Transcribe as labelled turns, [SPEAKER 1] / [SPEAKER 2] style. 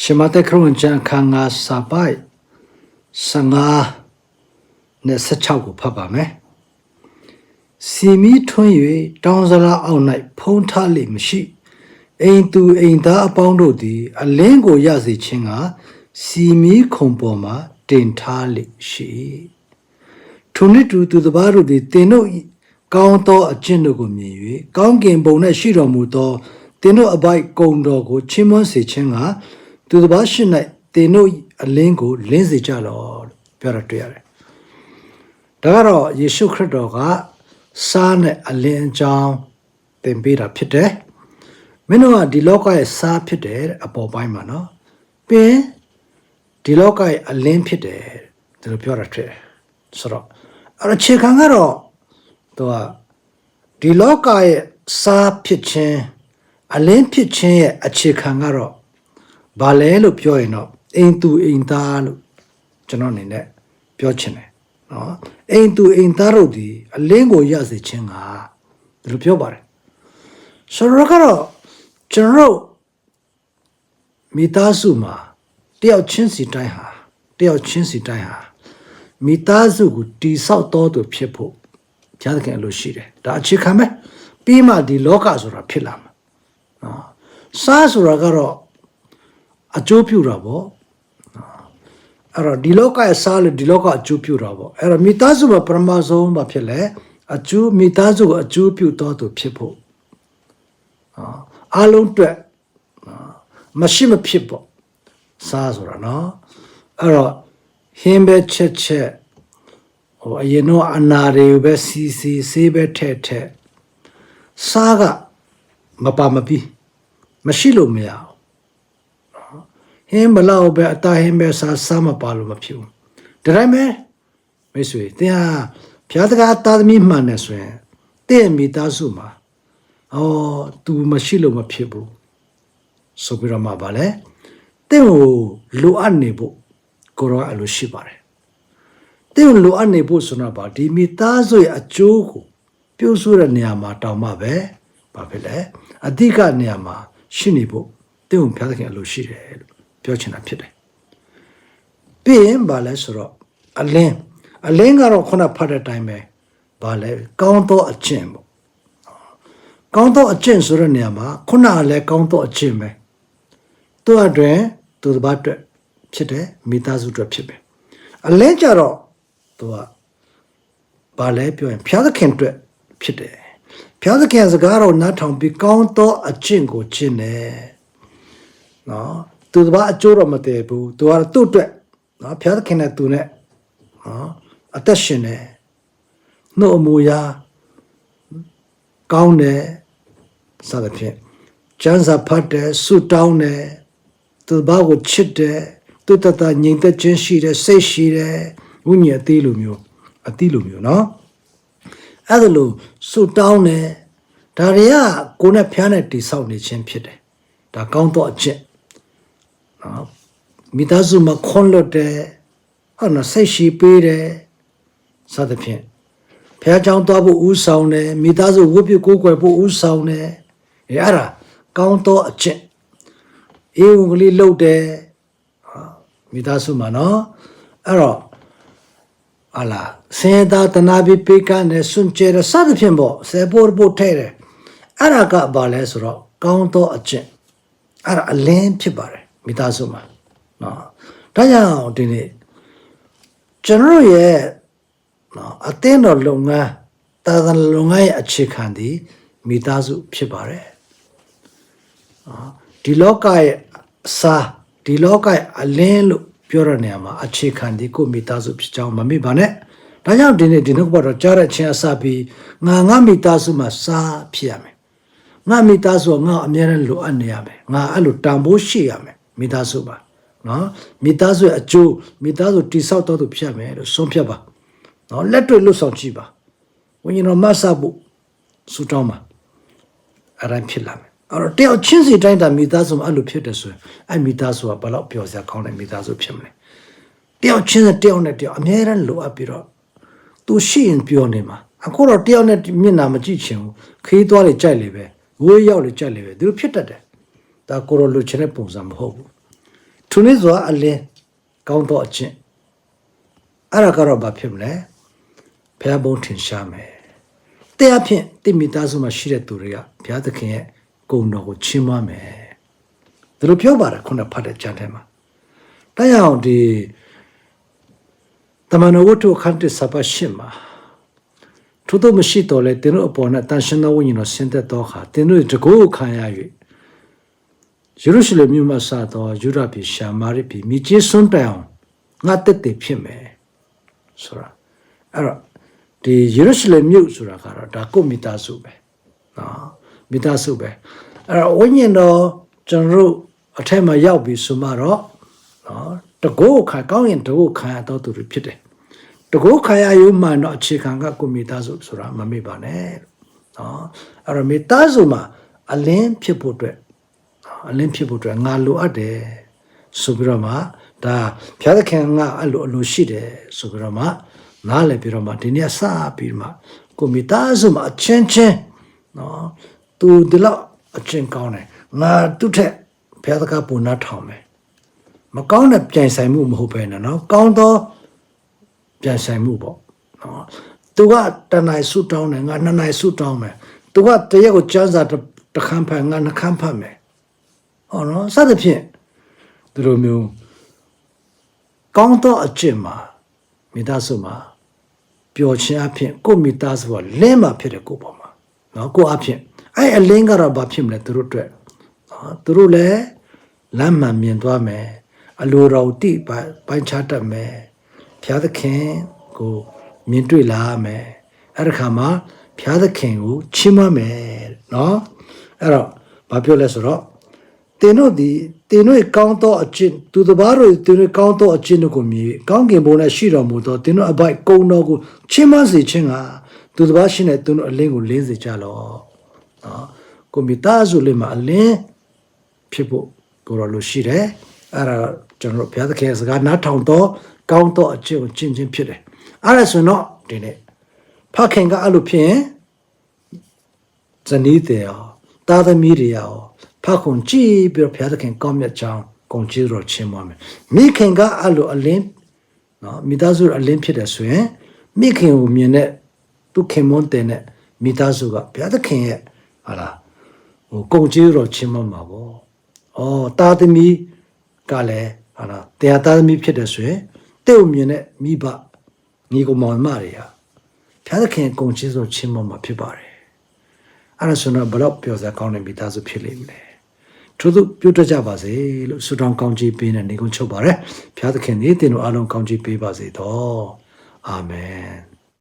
[SPEAKER 1] ရှမတက်ခရုံချန်ခါငါစာပိုက်15နဲ့16ကိုဖတ်ပါမယ်စီမီထွန်း၍တောင်းစလားအောက်၌ဖုံးထားလိမ့်မရှိအိမ်သူအိမ်သားအပေါင်းတို့သည် အလင်းကိုရစေခြင်းကစီမီခုံပေါ်မှာတင်ထားလိမ့်ရှိထိုနှစ်တူသူတစ်ပါးတို့သည်တင်တို့၏ကောင်းသောအကျင့်တို့ကိုမြင်၍ကောင်းကင်ဘုံ၌ရှိတော်မူသောတင်တို့အပိုက်ကုံတော်ကိုချီးမွမ်းစေခြင်းက သူတစ်ပါးရှိ၌တင်တို့၏အလင်းကိုလင်းစေကြလော့လို့ပြောတာတွေ့ရတယ်။ဒါကတော့ယေရှုခရစ်တော်ကစားနဲ့အလင်းအကြောင်းသင်ပေးတာဖြစ်တယ်။မင်းတို့ကဒီလောကရဲ့စားဖြစ်တယ်တဲ့အပေါ်ပိုင်းမှာနော်။ပြီးရင်ဒီလောကရဲ့အလင်းဖြစ်တယ်ဒီလိုပြောတာတွေ့တယ်။ဆိုတော့အဲ့တော့ခြေခံကတော့သူကဒီလောကရဲ့စားဖြစ်ခြင်းအလင်းဖြစ်ခြင်းရဲ့အခြေခံကတော့ ဘာလဲလို့ပြောရင်တော့အိမ်သူအိမ်သားလို့ကျွန်တော်အနေနဲ့ပြောချင်တယ်နော်အိမ်သူအိမ်သားတို့ဒီအလင်းကိုရစေခြင်းကဒီလိုပြောပါတယ်ဆိုတော့ကတော့ကျွန်တော်တို့မိသားစုမှာတယောက်ချင်းစီတိုင်းဟာတယောက်ချင်းစီတိုင်းဟာမိသားစုကိုတိဆောက်တော်သူဖြစ်ဖို့ဘုရားသခင်အလိုရှိတယ်ဒါအခြေခံပဲပြီးမှဒီလောကဆိုတာဖြစ်လာမှာနော်စားဆိုတာကတော့ အကျိုးပြုတာပေါ့အဲ့တော့ဒီလောကရဲ့စားလို့ဒီလောကအကျိုးပြုတာပေါ့အဲ့တော့မိသားစုမှာပရမဆုံးမှာဖြစ်လဲအကျိုးမိသားစုကိုအကျိုးပြုတော်သူဖြစ်ဖို့နော်အားလုံးအတွက်နော်မရှိမဖြစ်ပေါ့စားဆိုတာနော်အဲ့တော့ဟင်းပဲချက်ချက်ဟိုအရင်တော့အနာတွေကိုပဲစီစီဆေးပဲထက်ထက်စားကမပါမပြီးမရှိလို့မရအောင် ဟင်းဘလောက်ပဲအသားဟင်းပဲစားစားမပါလို့မဖြစ်ဘူးဒါတိုင်းပဲမိတ်ဆွေတင်ဟာဘုရားတကားသားသမီးမှန်နေဆိုရင်တင့်မိသားစုမှာအော် तू မရှိလို့မဖြစ်ဘူးဆိုပြီးတော့မှဗာလဲတင့်ကိုလိုအပ်နေဖို့ကိုရောအလိုရှိပါတယ်တင့်ကိုလိုအပ်နေဖို့ဆိုတော့ဗာဒီမိသားစုရဲ့အကျိုးကိုပြုစုတဲ့နေရာမှာတောင်းမှပဲဘာဖြစ်လဲအဓိကနေရာမှာရှိနေဖို့တင့်ကိုဘုရားသခင်အလိုရှိတယ်လို့ ပြောချင်တာဖြစ်တယ်ပြီးရင်ဗာလဲဆိုတော့အလင်းအလင်းကတော့ခုနဖတ်တဲ့အတိုင်းပဲဗာလဲကောင်းသောအကျင့်ပေါ့ကောင်းသောအကျင့်ဆိုတဲ့နေရာမှာခုနကလည်းကောင်းသောအကျင့်ပဲသူ့အတွင်သူတစ်ပါးအတွက်ဖြစ်တယ်မိသားစုအတွက်ဖြစ်တယ်အလင်းကြတော့သူကဘာလဲပြောရင်ဘုရားသခင်အတွက်ဖြစ်တယ်ဘုရားသခင်စကားတော်နားထောင်ပြီးကောင်းသောအကျင့်ကိုကျင့်တယ်နော် သူတစ်ပါးအကျိုးတော့မတည်ဘူးသူကသူ့အတွက်နော်ဘုရားသခင်နဲ့သူနဲ့နော်အသက်ရှင်တယ်နှုတ်အမူအရာကောင်းတယ်စသဖြင့်ကျမ်းစာဖတ်တယ်ဆုတောင်းတယ်သူတစ်ပါးကိုချစ်တယ်သူတတငြိမ်သက်ခြင်းရှိတယ်စိတ်ရှိတယ်ဝိညာဉ်အသေးလိုမျိုးအတိလိုမျိုးနော်အဲ့ဒါလို့ဆုတောင်းတယ်ဒါတွေကကိုယ်နဲ့ဖျားနဲ့တိဆောက်နေခြင်းဖြစ်တယ်ဒါကောင်းတော့အချက် နော်မိသားစုမှာခွန်လွတ်တယ်ဟုတ်နော်စိတ်ရှိပေးတယ်စသဖြင့်ဖះเจ้าသွားဖို့ဥဆောင်တယ်မိသားစုဝတ်ပြုကိုးကွယ်ဖို့ဥဆောင်တယ်အဲအဲ့ဒါကောင်းသောအချက်အေဝံကလေးလှုပ်တယ်ဟာမိသားစုမှာနော်အဲ့တော့ဟာလာစေတာတနာပြီးပေးကမ်းတယ်စွန့်ကြဲတယ်စသဖြင့်ပေါ့ဆေပေါ်ပို့ထဲတယ်အဲ့ဒါကဘာလဲဆိုတော့ကောင်းသောအချက်အဲ့ဒါအလင်းဖြစ်ပါတယ် မိသားစုမှာနော်ဒါကြောင့်ဒီနေ့ကျွန်တော်ရဲ့နော်အသင်းတော်လုပ်ငန်းတာသနာလုပ်ငန်းရဲ့အခြေခံဒီမိသားစုဖြစ်ပါတယ်နော်ဒီလောကရဲ့အစားဒီလောကရဲ့အလင်းလို့ပြောရတဲ့နေရာမှာအခြေခံဒီကိုမိသားစုဖြစ်ကြောင်းမမေ့ပါနဲ့ဒါကြောင့်ဒီနေ့ဒီနေ့ကတော့ကြားတဲ့ချင်းအစပြီးငါငါမိသားစုမှာစားဖြစ်ရမယ်ငါမိသားစုကငါအများနဲ့လိုအပ်နေရမယ်ငါအဲ့လိုတန်ဖိုးရှိရမယ် မိသားစုပါနော်မိသားစုရဲ့အကျိုးမိသားစုတိဆောက်တော်သူဖြစ်ရမယ်လို့ဆုံးဖြတ်ပါနော်လက်တွေ့လွတ်ဆောင်ကြည့်ပါဝိညာဉ်တော်မဆပ်ဖို့ဆူတောင်းပါအဲ့ဒါဖြစ်လာမယ်အဲ့တော့တယောက်ချင်းစီတိုင်းတာမိသားစုမှာအဲ့လိုဖြစ်တယ်ဆိုရင်အဲ့မိသားစုကဘယ်တော့ပျော်စရာကောင်းတဲ့မိသားစုဖြစ်မလဲတယောက်ချင်းစီတယောက်နဲ့တယောက်အများရန်လိုအပ်ပြီးတော့သူရှိရင်ပြောနေမှာအခုတော့တယောက်နဲ့မျက်နှာမကြည့်ချင်ဘူးခေးသွားလေကြိုက်လေပဲဝေးရောက်လေကြိုက်လေပဲသူတို့ဖြစ်တတ်တယ်ဒါကိုရောလိုချင်တဲ့ပုံစံမဟုတ်ဘူး ထုံးနေစွာအလင်းကောင်းသောအချင်းအဲ့ဒါကတော့ဘာဖြစ်မလဲဘုရားဘုံထင်ရှားမယ်တရားဖြင့်တိမိသားစုမှာရှိတဲ့သူတွေကဘုရားသခင်ရဲ့ဂုဏ်တော်ကိုချီးမွမ်းမယ်ဒါလိုပြောပါတယ်ခုနဖတ်တဲ့ကြံထဲမှာတရားအောင်ဒီတမန်တော်ဝတ္ထုခန်းတစ်စပါရှင်းမှာထို့သောမရှိတော်လဲတင်းတို့အပေါ်နဲ့တန်ရှင်သောဝိညာဉ်တော်ဆင်းသက်သောအခါတင်းတို့တကူခံရ၍ ယေရုရှလင်မြို့မှာစသောယူဒပြည်ရှာမာရိပြည်မိကျေးစွန်းတိုင်အောင်ငါတက်တက်ဖြစ်မယ်ဆိုတာအဲ့တော့ဒီယေရုရှလင်မြို့ဆိုတာကတော့ဒါကိုယ့်မိသားစုပဲနော်မိသားစုပဲအဲ့တော့ဝိညာဉ်တော်ကျွန်တော်တို့အထက်မှာရောက်ပြီဆိုမှတော့နော်တကူခံကောင်းရင်တကူခံရတော့သူတွေဖြစ်တယ်တကူခံရရုံမှတော့အခြေခံကကိုယ့်မိသားစုဆိုတာမမေ့ပါနဲ့နော်အဲ့တော့မိသားစုမှာအလင်းဖြစ်ဖို့အတွက် အလင်းဖြစ်ဖို့အတွက်ငါလိုအပ်တယ်ဆိုပြီးတော့မှဒါဘုရားသခင်ကအဲ့လိုအလိုရှိတယ်ဆိုပြီးတော့မှနားလည်ပြီးတော့မှဒီနေ့စပြီးမှကိုမိသားစုမှာအချင်းချင်းနော်သူဒီလောက်အချင်းကောင်းတယ်ငါသူ့ထက်ဘုရားသခင်ပုံနာထောင်မယ်မကောင်းတဲ့ပြန်ဆိုင်မှုမဟုတ်ပဲနဲ့နော်ကောင်းသောပြန်ဆိုင်မှုပေါ့နော်သူကတဏှာဆုတောင်းတယ်ငါနှစ်နိုင်ဆုတောင်းမယ်သူကတရက်ကိုကျမ်းစာတစ်တစ်ခန်းဖတ်ငါနှစ်ခန်းဖတ်မယ် ဟောနော်စသဖြင့်ဒီလိုမျိုးကောင်းသောအကျင့်မှာမိသားစုမှာပျော်ခြင်းအဖြစ်ကိုယ့်မိသားစုကလင်းမှာဖြစ်တဲ့ကိုယ့်ပေါ်မှာနော်ကိုယ့်အဖြစ်အဲ့အလင်းကတော့ဘာဖြစ်မလဲသူတို့အတွက်နော်သူတို့လည်းလမ်းမှန်မြင်သွားမယ်အလိုတော်တိပိုင်းပိုင်းခြားတတ်မယ်ဘုရားသခင်ကိုမြင်တွေ့လာရမယ်အဲ့ဒီခါမှာဘုရားသခင်ကိုချီးမွမ်းမယ်နော်အဲ့တော့ဘာပြောလဲဆိုတော့ တင်တို့ဒီတင်တို့ကောင်းသောအကျင့်သူတစ်ပါးတို့တင်တို့ကောင်းသောအကျင့်တို့ကိုမြည်ကောင်းကင်ဘုံ၌ရှိတော်မူသောတင်တို့အပိုက်ကုံတော်ကိုချင်းမစေခြင်းကသူတစ်ပါးရှိနေသူတို့အလင်းကိုလင်းစေကြလော့နော်ကိုမိသားစုလေးမှာအလင်းဖြစ်ဖို့ကိုတော်လို့ရှိတယ်အဲ့ဒါကျွန်တော်တို့ဘုရားသခင်ရဲ့စကားနားထောင်တော့ကောင်းသောအကျင့်ကိုကျင့်ခြင်းဖြစ်တယ်အဲ့ဒါဆိုရင်တော့ဒီနေ့ဖခင်ကအဲ့လိုဖြစ်ရင်ဇနီးတဲ့ရောတာသမီးတွေရော ဖခွန်ကြည့်ပြီးတော့ဘုရားသခင်ကောင်းမြတ်ကြောင်းဂုဏ်ကျေးဇူးတော်ချီးမွမ်းမယ်မိခင်ကအဲ့လိုအလင်းနော်မိသားစုအလင်းဖြစ်တယ်ဆိုရင်မိခင်ကိုမြင်တဲ့သူခင်မွန်းတဲ့နဲ့မိသားစုကဘုရားသခင်ရဲ့ဟာလားဟိုဂုဏ်ကျေးဇူးတော်ချီးမွမ်းမှာပေါ့ဩတာသမီးကလည်းဟာလားတရားတာသမီးဖြစ်တယ်ဆိုရင်တဲ့ကိုမြင်တဲ့မိဘညီကောင်မောင်မတွေကဘုရားသခင်ဂုဏ်ကျေးဇူးချီးမွမ်းမှာဖြစ်ပါတယ်အဲ့ဒါဆိုတော့ဘလောက်ပျော်စရာကောင်းတဲ့မိသားစုဖြစ်လိမ့်မယ် ထို့သူပြုတ်တတ်ကြပါစေလို့ဆုတောင်းကောင်းချီးပေးတဲ့နေကုန်းချုပ်ပါရယ်ဘုရားသခင်နေတင်တို့အားလုံးကောင်းချီးပေးပါစေတော့အာမင်